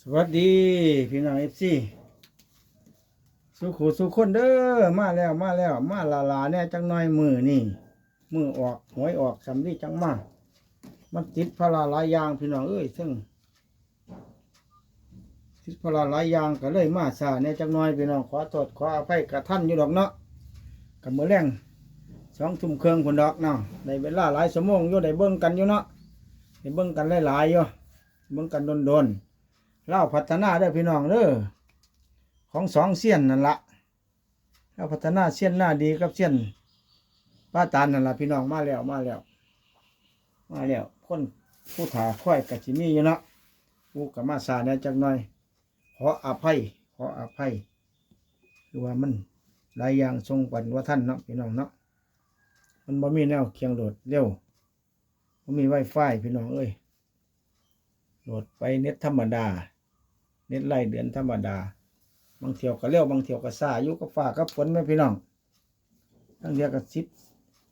สวัสดีพี่น้องเอฟซีสุขูสุขคนเด้อมาแล้วมาแล้ว มาลาลาเนี่ยจังน้อยมือนี่มือออกหวยออกสำลีจังมามันติดพลาหลายอย่างพี่น้องเอ้ยซึ่งติดพลาหลายอย่างก็เลยมาซาเนี่ยจังน้อยพี่น้องขอโทษขออภัยกับท่านอยู่ดอกเนาะกับมือแรงสองทุ่มเครื่องคนดอกเนาะในเวลาหลายชั่วโมงอยู่ได้เบิ่งกันอยู่เนาะได้เบิ่งกันหลายๆอยู่เบิ่งกันโดนๆ เล่าพัฒนาได้พี่น้องเด้อของสองเสี้ยนนั่นละเล่าพัฒนาเสี้ยนหน้าดีกับเสี้ยนป้าตาลนั่นละพี่น้องมาแล้วมาแล้ว มาแล้วคนผู้ถาค่อยกับจิมีอยู่เนาะผู้กับมาสาเนี่ยจักหน่อย ขออภัย ขออภัย คือว่ามันหลายอย่างทรงปันว่าท่านเนาะพี่น้องเนาะมันบ่มีแนวเคียงโดดเร็วบ่มีไวไฟพี่น้องเอ้ยโหลดไปเน็ตธรรมดา เน็ตไล่เดือนธรรมดา บางเที่ยวก็เร็วบางเที่ยวก็ซาอยู่กับฟ้ากับฝนไหมพี่น้องตั้งเที่ยก็สิบ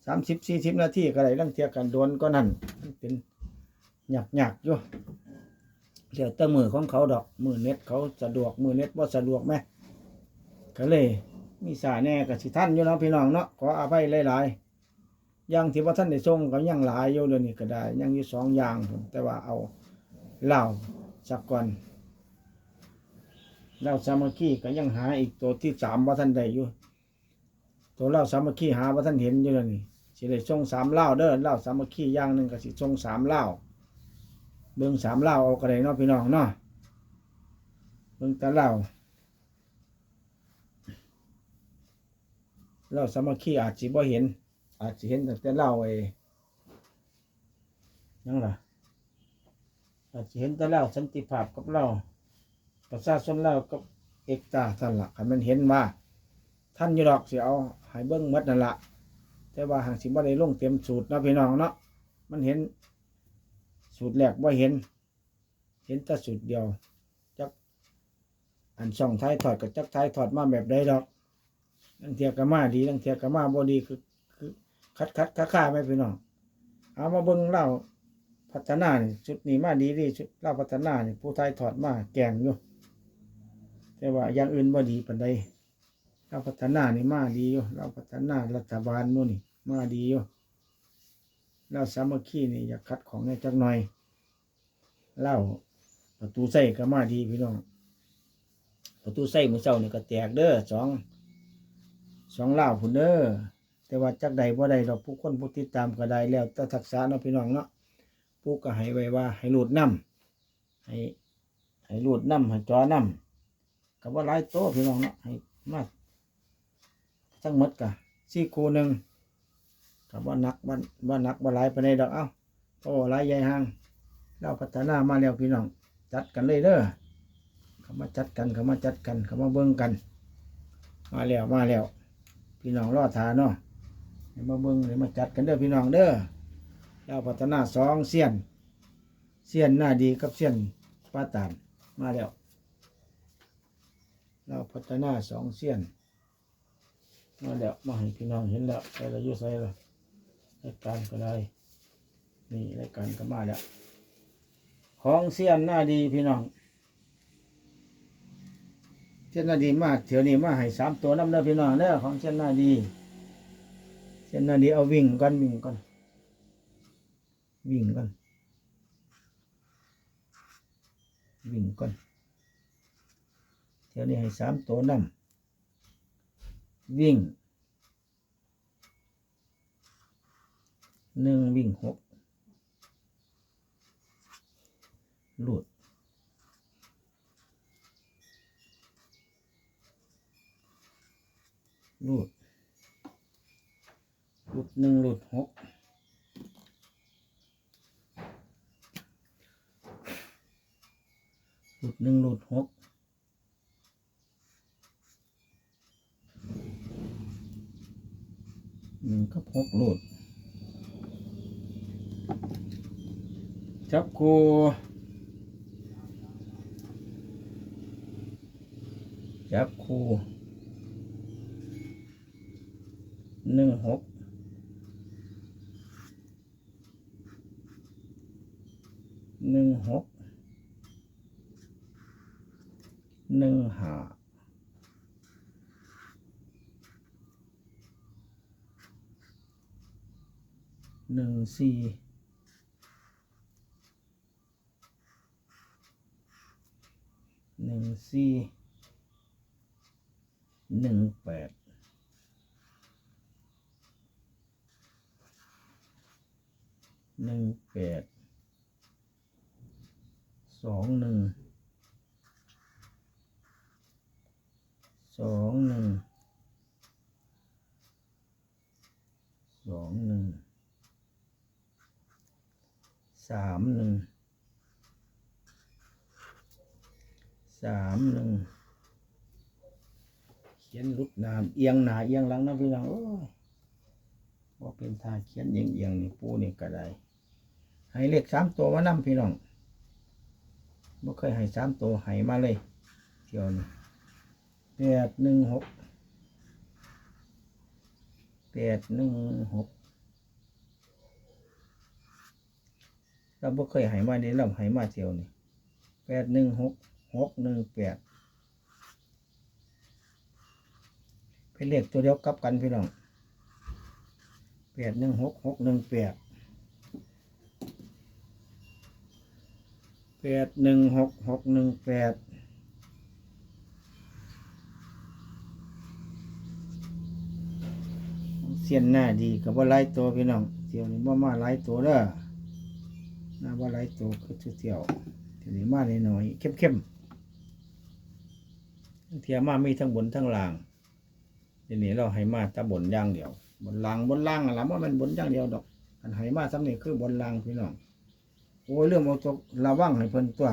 สามสิบสี่สิบนาทีก็ได้ตั้งเที่ยกันโดนก็นั่นมันเป็นหยักหยักอยู่เดี๋ยวแต่มือของเขาดอกมือเน็ตเขาสะดวกมือเน็ตว่าสะดวกไหมก็เลย มีสาแน่กับสิท่านอยู่เนาะพี่น้องเนาะขออภัยหลายๆอย่างที่ว่าท่านได้ส่งก็ยังหลายอยู่เดี๋ยวนี้ก็ได้ยังอยู่สองอย่างแต่ว่าเอาเหล่าสักก่อน เหล่าสามัคคีก็ยังหาอีกตัวที่สามว่าท่านได้อยู่ ตัวเหล่าสามัคคีหาว่าท่านเห็นอยู่แล้วนี่สิได้ส่งสามเหล่าเด้อเหล่าสามัคคีอย่างหนึ่งก็สิส่งสามเหล่าเบิ่งสามเหล่าเอาก็ได้เนาะพี่น้องเนาะเบิ่งแต่เหล่าเหล่าสามัคคีอาจสิบ่เห็น อาจสิเห็นแต่เหล่าไอ้ยังล่ะอาจจะเห็นแต่เราสันติภาพกับเรา ประชาชนเรากับเอกตาท่านละคันมันเห็นว่า ท่านอยู่ดอกสิเอาหายเบิ้งมัดนั่นละแต่ว่าหางสิบ่ได้ลงเต็มสูตรนะพี่น้องเนาะมันเห็น สูตรแรกว่าเห็น เห็นแต่สูตรเดียวจักอันช่องท้ายถอดกับจักท้ายถอดมาแบบใดดอกลังเทียกะมาดีลังเทียกะมาบ่ดีคือคือ คัดคัดค่าค่าไหมพี่น้องเอามาเบิ้งเล่าพัฒนานี่ชุดนี้มาดีดีชุดเล่าพัฒนานี่ผู้ไทยถอดมาแกงอยู่ แต่ว่าอย่างอื่นบ่ดีปานใดเล่าพัฒนานี่มาดีอยู่เล่าพัฒนารัฐบาลนู่นี่มาดีอยู่เล่าสามัคคีนี่อยากคัดของในจักหน่อยเล่าประตูใส่ก็มาดีพี่น้องประตูใส่มือเจ้านี่ก็แตกเด้อสองสองเล่าพุ่นเด้อแต่ว่าจักใดบ่ได้ดอกผู้คนผู้ติดตามก็ได้แล้วแต่ทักษะเนาะพี่น้องเนาะปูก็ให้ไว้ว่าให้รูดน้ำให้ให้รูดน้ำให้จอน้ำ กับว่าหลายโตะพี่น้องเนาะให้มาทั้งหมดกะสี่คูหนึ่งกับว่านักว่าว่านักว่าหลายไปในดอกเอ้าโอ้หลายใหญ่ห่างเราพัฒนามาแล้วพี่น้อง จัดกันเลยเด้อเขามาจัดกันเขามาจัดกันเขามาเบิ่งกัน มาแล้วมาแล้ว พี่น้องรอดทาเนาะให้มาเบิ่งให้มาจัดกันเด้อพี่น้องเด้อเราพัฒนาสองเสี้ยนเสี้ยนหน้าดีกับเสี้ยนป้าตานมาแล้ว เราพัฒนาสองเสี้ยน มาแล้วมาให้พี่น้องเห็นแล้วใส่ระยุใส่ละรายการก็ได้ นี่รายการก็มาแล้ว ของเสี้ยนหน้าดีพี่น้องเสี้ยนหน้าดีมากเถียวนี้มาให้สามตัวน้ำเด้อพี่น้องเด้อของเสี้ยนหน้าดี เสี้ยนหน้าดีเอาวิ่งก่อนวิ่งก่อนวิ่งก่อนวิ่งก่อน เที่ยวนี้ให้สามตัวนำวิ่งหนึ่งวิ่งหกหลุดหลุดหลุดหนึ่งหลุดหกหลุดหนึ่งหลุดหก หนึ่งกับหกหลด จับคูจับคูหนึ่งหกหนึ่งหกหนึ่งห้า หนึ่งสี่หนึ่งสี่หนึ่งแปดหนึ่งแปดสองหนึ่งสองหนึ่งสองหนึ่ง สามหนึ่งสามหนึ่งเขียนลุกน้ำเอียงหนาเอียงหลังนะพี่น้องโอ้ยว่าเป็นทาเขียนเอียงเอียงนี่ปูนี่ก็ได้ให้เลขสามตัวมานำพี่น้องบ่เคยให้สามตัวให้มาเลยเที่ยวนี้แปดหนึ่งหกแปดหนึ่งหก เราบ่เคยให้มาเดี๋ยวเราให้มาเที่ยวนี้แปดหนึ่งหกหกหนึ่งแปดเป็นเลขตัวเดียวกับกันพี่น้องแปดหนึ่งหกหกหนึ่งแปดแปดหนึ่งหกหกหนึ่งแปดเสียนหน้าดีกับว่าไล่ตัวพี่น้องเที่ยวนี้ว่ามาไล่ตัวเด้อ น้าว่าไล่ตัวคือเที่ยวเทียวนี้มาหน่อยๆเข้มเข้มๆเทียวมามีทั้งบนทั้งล่างเดี๋ยวนี้เราให้มาต่บนย่างเดียว บนล่างบนล่างอะไรว่ามันบนย่างเดียวดอกอันให้มาซ้ำนี่คือบนล่างพี่น้องโอ้ยเรื่องเอาตัวระวังให้เพิ่นตัว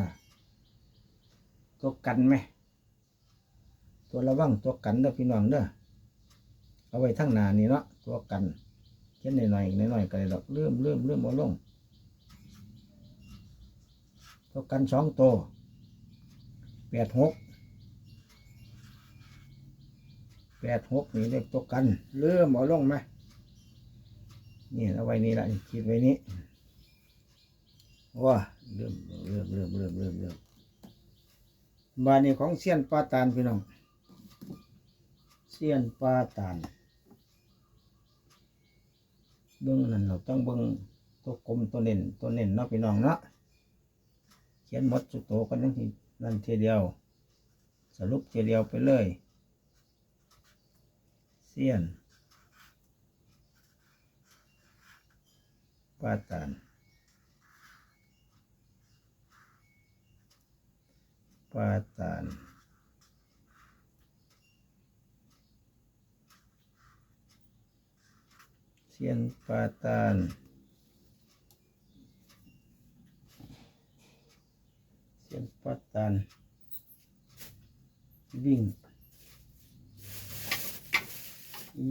ตัวกันไหมตัวระวังตัวกันเด้อพี่น้องเด้อเอาไว้ทั้งนานี่เนาะตัวกันเขียนหน่อยๆหน่อยๆก็ได้ดอกเริ่มเริ่มเริ่มเอาลง ตัวกันสองตัวแปดหกแปดหกนี่เรียกตัวกัน เริ่มเอาลงไหมนี่เอาไว้นี่ละคิดไว้นี้ว้าเริ่มเริ่มเริ่มเริ่มเริ่มเริ่มบานนี้ของเสี้ยนปลาตานพี่น้องเสี้ยนปลาตานเบิ้องนั่นเราต้องเบิ้องตัวกลมตัวเน่นตัวเน่นเนาะพี่น้องเนาะ ขียนหมดสุดโตกันนั่นทีนั่นทีเดียว สรุปทีเดียวไปเลยเสี้ยนปาตานปาตานเซียนปาตานเซียน ปาตานวิ่ง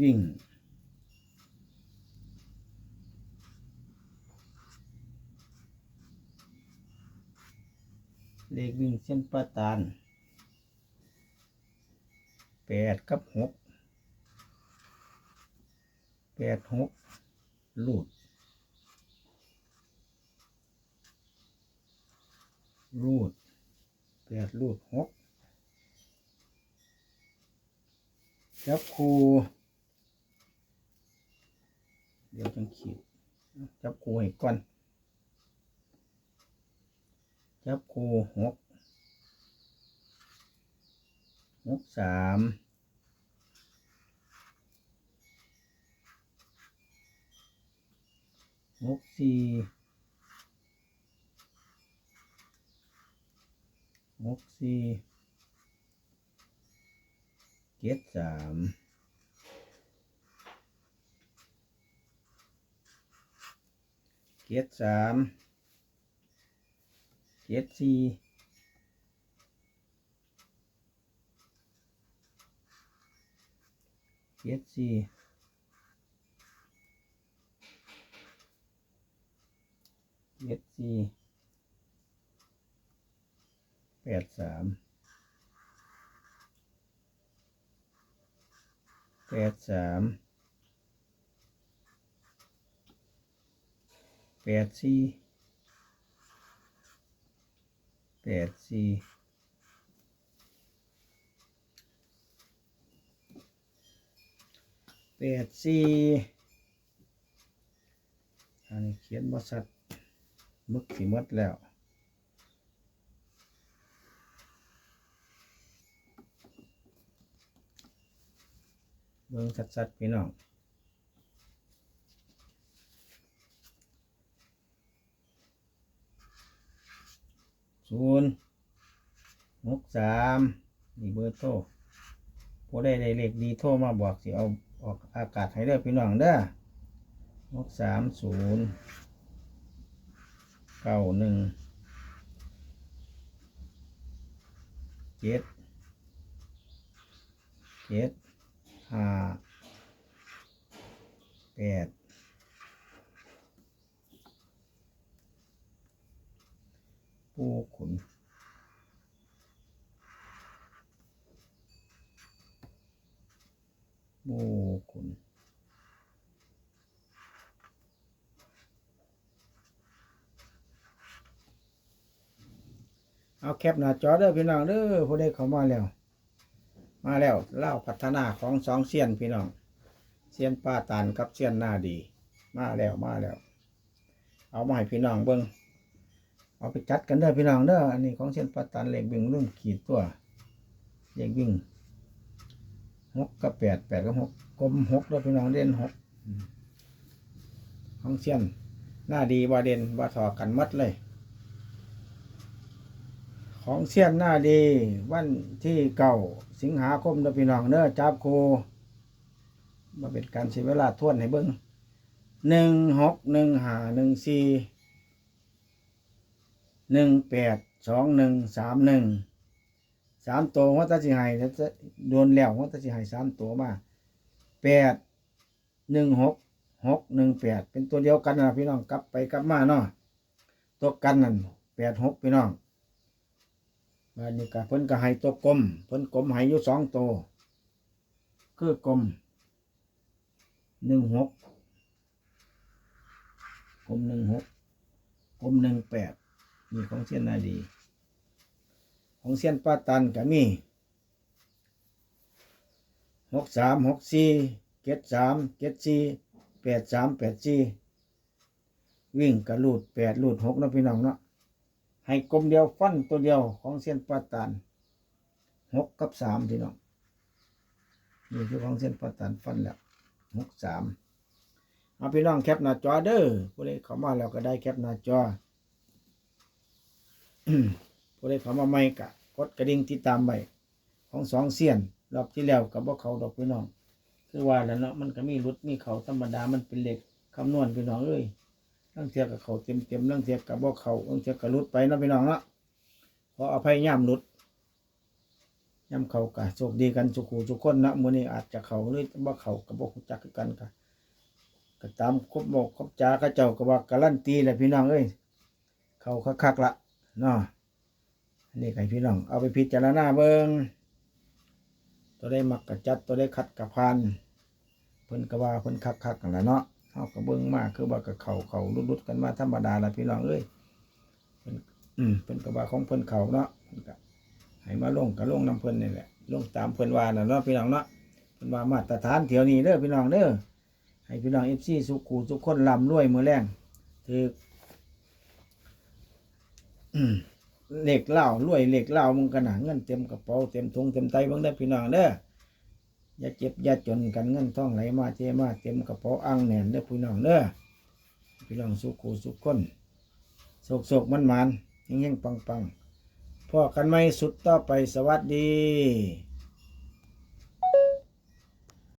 วิ่ง เลขวิ่งเส้นประตานแปดกับหกแปดหกลูดลูด แปดลูดหกจับคูเดี๋ยวจังขีด จับคูให้ก่อน จับคูหกหกสามหกสี่ หกสี่เจ็ดสามเจ็ดสามเจ็ดสี่เจ็ดสี่เจ็ดสี่ แปดสามแปดสามแปดสี่แปดสี่แปดสี่อันนี้เขียนบริษัทมึกสีมดแล้ว เบิ่งชัดๆพี่น้องศูนย์หกสามนี่เบอร์โทรผู้ได้ได้เลขดีโทรมาบอกสิเอาออกอากาศให้เด้อพี่น้องเด้อหกสามศูนย์เก้าหนึ่งเจ็ดเจ็ด ห้าแปดปูขุนโมกุลเอาแคปหน้าจอเด้อพี่น้องเด้อผู้ใดเข้ามาแล้ว มาแล้วเล่าพัฒนาของสองเซียนพี่น้องเซียนป้าตานกับเซียนหน้าดี มาแล้วมาแล้ว เอามาให้พี่น้องเบิ้งเอาไปจัดกันเด้อพี่น้องเด้ออันนี้ของเซียนป้าตานเหล็กวิ่งรุ่นขีดตัวเหล็กวิ่งหกกับแปดแปดกับหกกลมหกแล้วพี่น้องเด่นหกของเซียนหน้าดีว่าเด่นว่าถอกันมัดเลย ของเซียนหน้าดี วันที่เก่าสิงหาคมเดพี่น้องเด้อจับโคมาเป็นการเสียเวลาทวนให้เบิ้งหนึ่งหกหนึ่งหาหนึ่งสี่หนึ่งแปดสองหนึ่งสามหนึ่งสามตัวหัวตาสิไห้แล้วจะโดนแล้วหัวตาสิไห้สามตัวมาแปดหนึ่งหกหกหนึ่งแปดเป็นตัวเดียวกันนะพี่น้องกลับไปกลับมาเนาะตัวกันนั่นแปดหกพี่น้อง มานี่กะเพิ่นก็ให้ตัวกลมเพิ่นกลมให้อยู่สองตัวคือกลมหนึ่งหกกลมหนึ่งหกกลมหนึ่งแปดนี่ของเส้นนาดี ของเซียนป้าตันก็มีหกสามหกสี่เจ็ดสามเจ็ดสี่แปดสามแปดสี่วิ่งกระลูดแปดลูดหกนาะพี่น้องเนาะ ให้กลมเดียวฟันตัวเดียวของเซียนป้าตันหกกับสามพี่น้องนี่คือของเซียนป้าตันฟันแล้วหกสามเอาพี่น้องแคปหน้าจอเด้อผู้ใดเข้ามาแล้วก็ได้แคปหน้าจอผู้ใดเข้ามาใหม่กะกดกระดิ่งติดตามไว้ของสองเสียนรอบที่แล้วกับว่าเขาดอกพี่น้อง คือว่าแล้วเนาะมันก็มีรุดมีเขาธรรมดามันเป็นเหล็กคำนวณพี่น้องเอ้ย ลังเทียกับเขาเต็มเต็มๆลังเทียกับว่เขาลังเทียกับรุดไปนาะพี่น้องเนาะขออภัยย่ำรุดย่ำเขากะโชคดีกันสุขูสุขคนนะมือนี้อาจจะเขาหรือบ่เขากับบ่จักกันกะก็ตามคบบอกคบจาเขาเจ้าก็ว่าการันตีแหละพี่น้องเอ้ยเขาคักๆละเนาะนนี้ให้พี่น้อง เอาไปพิจารณาเบิงตัวได้มักกะจัดตัวได้คัดกะพันเพิ่นก็ว่าเพิ่นคักคักกันแหละเนาะ เฮาก็เบิ่งมาคือว่ากับเขาเขาลุดๆกันมาธรรมดาละพี่น้องเอ้ยเพิ่นอืมเพิ่นก็ว่าของเพิ่นเขาเนาะเพิ่นก็ให้มาลงก็ลงน้ำเพิ่นนี่แหละลงตามเพิ่นว่าน่ะเนาะพี่น้องเนาะเพิ่นว่ามาตรฐานเที่ยวนี้เด้อพี่น้องเด้อให้พี่น้อง FC สุขูทุกคนร่ำรวยมื้อแรงถืออืมเหล็กเหล้ารวยเหล็กเหล้ามึงกันหนาเงินเต็มกระเป๋าเต็มถุงเต็มไตมึงได้อพี่น้องเด้อ อย่าเจ็บอย่าจนกันเงินทองไหลมาเทมาเต็มกระเป๋าอ่างแน่นเด้อพี่น้องเด้อพี่น้องสุขูสุขคนโศกโศกมันมันๆเฮงปังปังพ่อกันไม่สุดต่อไปสวัสดี